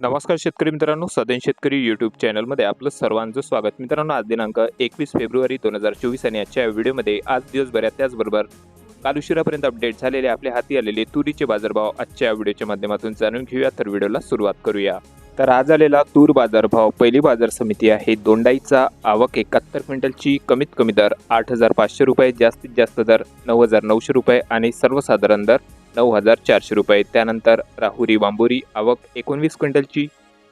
नमस्कार शेतकरी मित्रांनो सदैन शेतकरी यूट्यूब चॅनलमध्ये आपलं सर्वांचं स्वागत. मित्रांनो आज दिनांक एकवीस फेब्रुवारी दोन हजार चोवीस आणि आजच्या व्हिडिओमध्ये आज दिवसभरात त्याचबरोबर काल उशिरापर्यंत अपडेट झालेले आपल्या हाती आलेले तुरीचे बाजारभाव आजच्या व्हिडिओच्या माध्यमातून जाणून घेऊया. तर व्हिडिओला सुरुवात करूया. तर आज आलेला तूर बाजारभाव पहिली बाजार समिती आहे. दोंडाईचा आवक एकाहत्तर क्विंटलची कमीत कमी दर आठ हजार पाचशे रुपये जास्तीत जास्त दर नऊ हजार नऊशे रुपये आणि सर्वसाधारण दर नऊ हजार चारशे रुपये. त्यानंतर राहुरी बांबुरी आवक एकोणवीस क्विंटलची.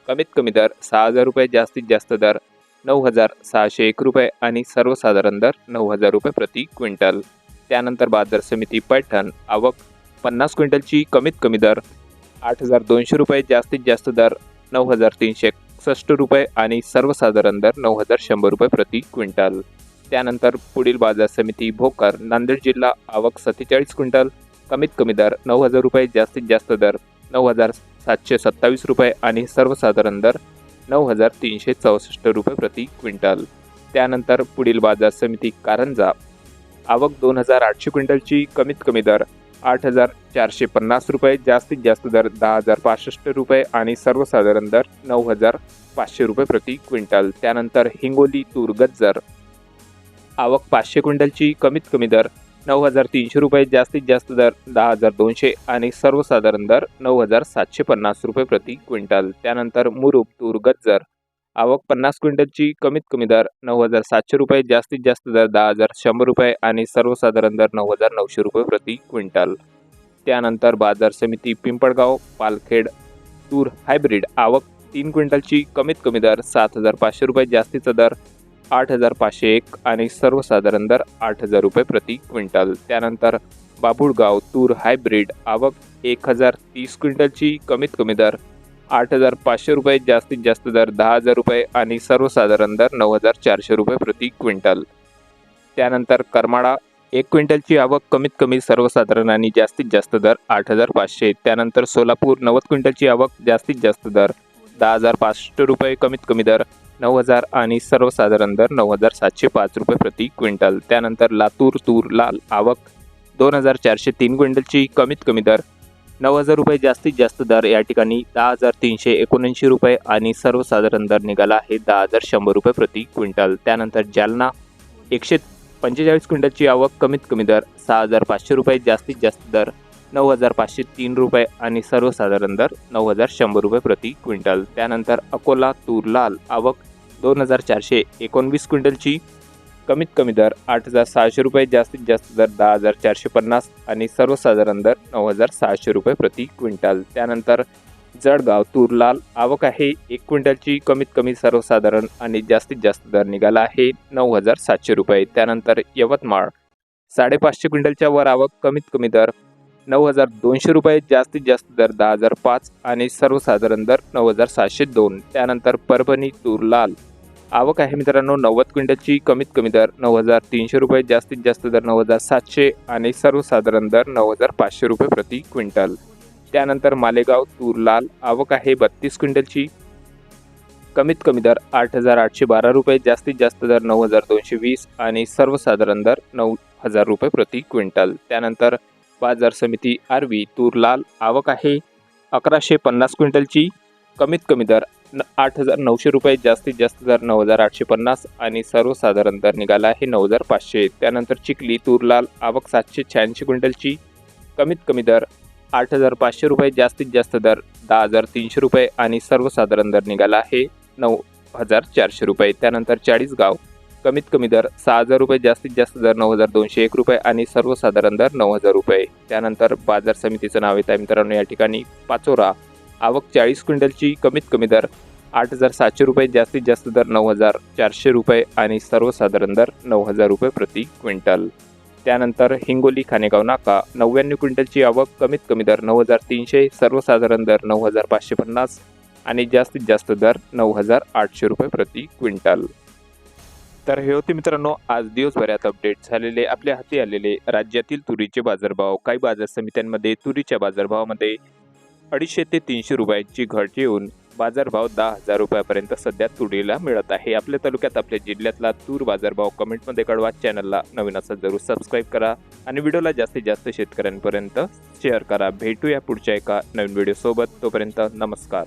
कमीत कमी दर सहा हजार रुपये जास्तीत जास्त दर नऊ हजार सहाशे एक रुपये आणि सर्वसाधारण दर नऊ हजार रुपये प्रति क्विंटल. त्यानंतर बाजार समिती पैठण आवक पन्नास क्विंटलची. कमीत कमी दर आठ हजार दोनशे रुपये जास्तीत जास्त दर नऊ हजार तीनशे एकसष्ट रुपये आणि सर्वसाधारण दर नऊ हजार शंभर रुपये प्रति क्विंटल. त्यानंतर पुढील बाजार समिती भोकर नांदेड जिल्हा आवक सत्तेचाळीस क्विंटल कमीत कमी दर नऊ हजार रुपये जास्तीत जास्त दर नऊ हजार सातशे सत्तावीस रुपये आणि सर्वसाधारण दर नऊ हजार तीनशे चौसष्ट रुपये प्रति क्विंटल. त्यानंतर पुढील बाजार समिती कारंजा. आवक दोन हजार आठशे क्विंटलची कमीत कमी दर आठ हजार चारशे पन्नास रुपये जास्तीत जास्त दर दहा हजार पासष्ट रुपये आणि सर्वसाधारण दर नऊ हजार पाचशे रुपये प्रति क्विंटल. त्यानंतर हिंगोली तूर गज्जर आवक पाचशे क्विंटलची कमीत कमी दर नऊ हजार तीनशे रुपये जास्तीत जास्त दर दहा हजार दोनशे आणि सर्वसाधारण दर नऊ हजार सातशे पन्नास रुपये प्रति क्विंटल. त्यानंतर मुरुप तूर गज्जर आवक पन्नास क्विंटलची कमीत कमी दर नऊ हजार सातशे रुपये जास्तीत जास्त दर दहा हजार शंभर रुपये आणि सर्वसाधारण दर नऊ हजार नऊशे रुपये प्रति क्विंटल. त्यानंतर बाजार समिती पिंपळगाव पालखेड तूर हायब्रिड आवक तीन क्विंटलची कमीत कमी दर सात हजार पाचशे रुपये जास्तीचा दर आठ हजार पाचशे एक आणि सर्वसाधारण दर आठ हजार रुपये प्रति क्विंटल. त्यानंतर बाबुळगाव तूर हायब्रिड आवक एक हजार तीस क्विंटलची कमीत कमी दर आठ हजार पाचशे रुपये जास्तीत जास्त दर दहा हजार रुपये आणि सर्वसाधारण दर नऊ हजार चारशे रुपये प्रति क्विंटल. त्यानंतर करमाळा एक क्विंटलची आवक कमीत कमी सर्वसाधारण आणि जास्तीत जास्त दर आठ हजार पाचशे. त्यानंतर सोलापूर नव्वद क्विंटलची आवक जास्तीत जास्त दर दहा हजार पाचशे रुपये कमीत कमी दर नऊ हजार आणि सर्वसाधारण दर नऊ हजार सातशे पाच रुपये प्रति क्विंटल. त्यानंतर लातूर तूर लाल आवक दोन हजार चारशे तीन क्विंटलची कमीत कमी दर नऊ हजार रुपये. जास्तीत जास्त दर या ठिकाणी दहा हजार तीनशे एकोणऐंशी रुपये आणि सर्वसाधारण दर निघाला आहे दहा हजार शंभर रुपये प्रति क्विंटल. त्यानंतर जालना एकशे पंचेचाळीस क्विंटलची आवक कमीत कमी दर सहा हजार पाचशे रुपये. जास्तीत जास्त दर नऊ हजार पाचशे तीन रुपये आणि सर्वसाधारण दर नऊ हजार शंभर रुपये प्रति क्विंटल. त्यानंतर अकोला तूर लाल आवक दोन हजार चारशे एकोणवीस क्विंटलची. कमीत कमी दर आठ हजार सहाशे रुपये जास्तीत जास्त दर दहा हजार चारशे पन्नास आणि सर्वसाधारण दर नऊ हजार सहाशे रुपये प्रति क्विंटल. त्यानंतर जळगाव तूर लाल आवक आहे एक क्विंटलची. कमीत कमी सर्वसाधारण आणि जास्तीत जास्त दर निघाला आहे नऊ हजार सातशे रुपये. त्यानंतर यवतमाळ साडेपाचशे क्विंटलच्या वर आवक कमीत कमी दर नऊ हजार दोनशे रुपये जास्तीत जास्त दर दहा हजार पाच आणि सर्वसाधारण दर नऊ हजार सातशे दोन. त्यानंतर परभणी तूर लाल आवक आहे मित्रांनो नव्वद क्विंटलची. कमीत कमी दर नऊ हजार तीनशे रुपये जास्तीत जास्त दर नऊ हजार सातशे आणि सर्वसाधारण दर नऊ हजार पाचशे रुपये प्रति क्विंटल. त्यानंतर मालेगाव तूर लाल आवक आहे बत्तीस क्विंटलची. कमीत कमी दर आठ हजार आठशे बारा रुपये जास्तीत जास्त दर नऊ हजार दोनशे वीस आणि सर्वसाधारण दर नऊ हजार रुपये प्रति क्विंटल. त्यानंतर बाजार समिती आरवी तूर लाल आवक आहे. अकराशे पन्नास क्विंटलची कमीत कमी दर न आठ हजार नऊशे रुपये जास्तीत जास्त दर नऊ हजार आठशे पन्नास आणि सर्वसाधारण दर निघाला आहे नऊ हजार पाचशे. त्यानंतर चिखली तूर लाल आवक सातशे शहाऐंशी क्विंटलची कमीत कमी दर आठ हजार पाचशे रुपये जास्तीत जास्त दर दहा हजार तीनशे रुपये आणि सर्वसाधारण दर निघाला आहे नऊ हजार चारशे रुपये. त्यानंतर चाळीसगाव कमीत कमी दर सहा हजार रुपये जास्तीत जास्त दर नऊ हजार दोनशे एक रुपये आणि सर्वसाधारण दर नऊ हजार रुपये. त्यानंतर बाजार समितीचं नाव येत आहे मित्रांनो या ठिकाणी पाचोरा. आवक चाळीस क्विंटलची कमीत कमी दर आठ हजार सातशे रुपये जास्तीत जास्त दर नऊ हजार चारशे रुपये आणि सर्वसाधारण दर नऊ हजार रुपये प्रति क्विंटल. त्यानंतर हिंगोली खानेगाव नाका. नव्याण्णव क्विंटलची आवक कमीत कमी दर नऊ हजार तीनशे सर्वसाधारण दर नऊ हजार पाचशे पन्नास आणि जास्तीत जास्त दर नऊ हजार आठशे रुपये प्रति क्विंटल. तर हे होते मित्रांनो आज दिवसभरात अपडेट झालेले आपल्या हाती आलेले राज्यातील तुरीचे बाजारभाव. काही बाजार समित्यांमध्ये तुरीच्या बाजारभावामध्ये अडीचशे ते तीनशे रुपयांची घट येऊन बाजारभाव दहा हजार रुपयापर्यंत सध्या तुरीला मिळत आहे. आपल्या तालुक्यात आपल्या जिल्ह्यातला तूर बाजारभाव कमेंटमध्ये कळवा. चॅनलला नवीन असा जरूर सबस्क्राईब करा आणि व्हिडिओला जास्तीत जास्त शेतकऱ्यांपर्यंत शेअर करा. भेटूया पुढच्या एका नवीन व्हिडिओसोबत तोपर्यंत नमस्कार.